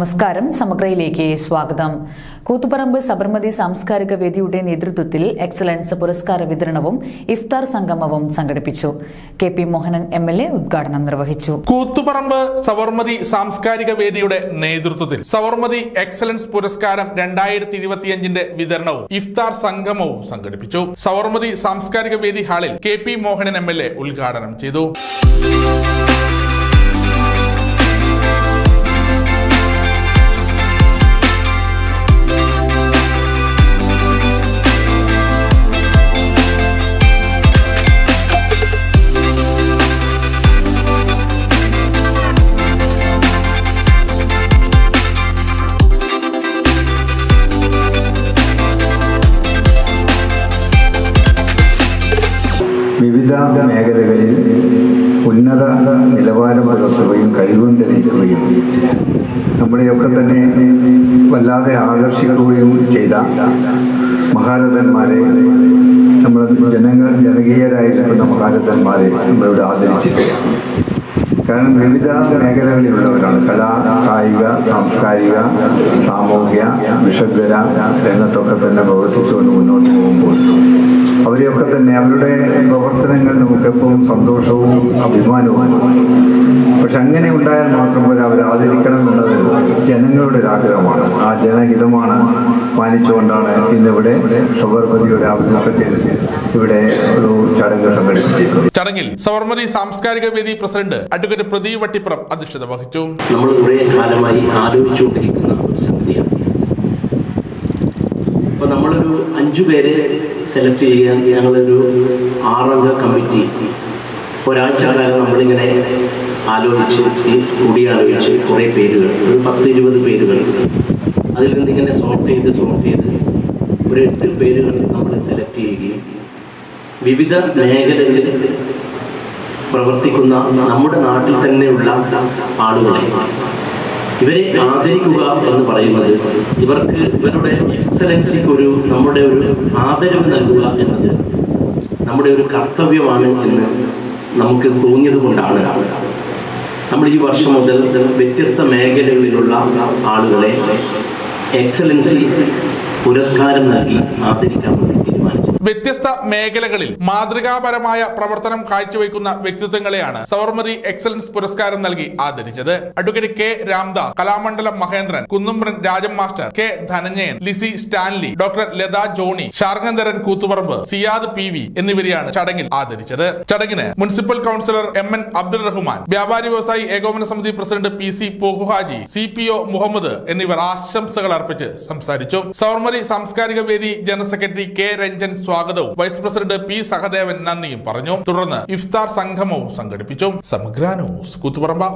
നമസ്കാരം. സമഗ്രയിലേക്ക് സ്വാഗതം. കൂത്തുപറമ്പ് സബർമതി സാംസ്കാരിക വേദിയുടെ നേതൃത്വത്തിൽ എക്സലൻസ് പുരസ്കാര വിതരണവും ഇഫ്താർ സംഗമവും സംഘടിപ്പിച്ചു. K P Mohanan M L A ഉദ്ഘാടനം നിർവഹിച്ചു. കൂത്തുപറമ്പ് സബർമതി സാംസ്കാരിക വേദിയുടെ നേതൃത്വത്തിൽ സബർമതി എക്സലൻസ് പുരസ്കാരം രണ്ടായിരത്തി ഇരുപത്തിയഞ്ചിന്റെ വിതരണവും ഇഫ്താർ സംഗമവും സംഘടിപ്പിച്ചു. സബർമതി സാംസ്കാരിക വേദി ഹാളിൽ K P Mohanan M L A ഉദ്ഘാടനം ചെയ്തു. വിവിധ മേഖലകളിൽ ഉന്നത നിലവാരം പുലർത്തുകയും കഴിവും തെളിയിക്കുകയും നമ്മളെയൊക്കെ തന്നെ വല്ലാതെ ആകർഷിക്കുകയും ചെയ്ത മഹാരഥന്മാരെ നമ്മൾ ജനങ്ങൾ ജനകീയരായിരിക്കുന്ന മഹാരഥന്മാരെ നമ്മളിവിടെ ആദരിച്ചിട്ടുണ്ട് കാരണം വിവിധ മേഖലകളിലുള്ളവരാണ്. കലാ കായിക സാംസ്കാരിക സാമൂഹ്യ വിഷഗ്വര രംഗത്തൊക്കെ തന്നെ പ്രവർത്തിച്ചുകൊണ്ട് മുന്നോട്ട് പോകുമ്പോൾ അവരെയൊക്കെ തന്നെ അവരുടെ പ്രവർത്തനങ്ങൾ നമുക്കെപ്പോഴും സന്തോഷവും അഭിമാനവും പക്ഷെ അങ്ങനെ ഉണ്ടായാൽ മാത്രം പോലെ അവർ ആദരിക്കണം എന്നത് ജനങ്ങളുടെ ഒരു ആഗ്രഹമാണ്. ആ ജനഹിതമാണ് മാനിച്ചുകൊണ്ടാണ് ഇന്നിവിടെ സബർമതിയുടെ ആഭിമുഖ്യത്തിൽ ഇവിടെ ഒരു ചടങ്ങ് സംഘടിപ്പിച്ചിരിക്കുന്നത്. ചടങ്ങിൽ സവർമതി സാംസ്കാരിക വേദി പ്രസിഡന്റ് അഡ്വക്കേറ്റ് പ്രദീപ് വട്ടിപ്പുറം അധ്യക്ഷത വഹിച്ചു. നമ്മൾ കുറേ കാലമായി ആലോചിച്ചുകൊണ്ടിരിക്കുന്ന ഒരു സംഗതിയാണ്. അപ്പോൾ നമ്മളൊരു അഞ്ചു പേരെ സെലക്ട് ചെയ്യാൻ ഞങ്ങളൊരു ആറംഗ കമ്മിറ്റി ഒരാഴ്ച കാലം നമ്മളിങ്ങനെ ആലോചിച്ച് കൂടിയാലോചിച്ച് കുറേ പേരുകൾ ഒരു പത്ത് ഇരുപത് പേരുകൾ. അതിൽ നിന്ന് ഇങ്ങനെ സോർട്ട് ചെയ്ത് സോർട്ട് ചെയ്ത് ഒരു എട്ട് പേരുകൾ നമ്മൾ സെലക്ട് ചെയ്യുകയും വിവിധ മേഖലകളിൽ പ്രവർത്തിക്കുന്ന നമ്മുടെ നാട്ടിൽ തന്നെയുള്ള ആളുകളെ ഇവരെ ആദരിക്കുക എന്ന് പറയുന്നത് ഇവർക്ക് ഇവരുടെ എക്സലൻസിക്ക് ഒരു നമ്മുടെ ഒരു ആദരവ് നൽകുക എന്നത് നമ്മുടെ ഒരു കർത്തവ്യമാണ് എന്ന് നമുക്ക് തോന്നിയത് കൊണ്ടാണ് നമ്മൾ ഈ വർഷം മുതൽ വ്യത്യസ്ത മേഖലകളിലുള്ള ആളുകളെ എക്സലൻസി പുരസ്കാരം നൽകി ആദരിക്കാൻ വേണ്ടി വ്യത്യസ്ത മേഖലകളിൽ മാതൃകാപരമായ പ്രവർത്തനം കാഴ്ചവെക്കുന്ന വ്യക്തിത്വങ്ങളെയാണ് സവർമതി എക്സലൻസ് പുരസ്കാരം നൽകി ആദരിച്ചത്. Advocate K Ramdas Kalamandalam Mahendran Kunnumbran Rajan master K Dhananjayan Lizy Stanley doctor Latha Johny Sharngadharan Koothuparamba Siyad P V എന്നിവരെയാണ് ചടങ്ങിൽ ആദരിച്ചത്. ചടങ്ങിന് municipal councillor M N Abdul Rahman വ്യാപാരി വ്യവസായി ഏകോപന സമിതി president P C Pokkuhaji C P O Muhammad എന്നിവർ ആശംസകൾ അർപ്പിച്ച് സംസാരിച്ചു. സവർമതി സാംസ്കാരിക വേദി ജനറൽ സെക്രട്ടറി കെ രഞ്ജൻ സ്വാഗതവും. വൈസ് പ്രസിഡന്റ് പി സഹദേവൻ നന്ദിയും പറഞ്ഞു. തുടർന്ന് ഇഫ്താർ സംഗമവും സംഘടിപ്പിച്ചു. സമഗ്ര ന്യൂസ് കൂത്തുപറമ്പ.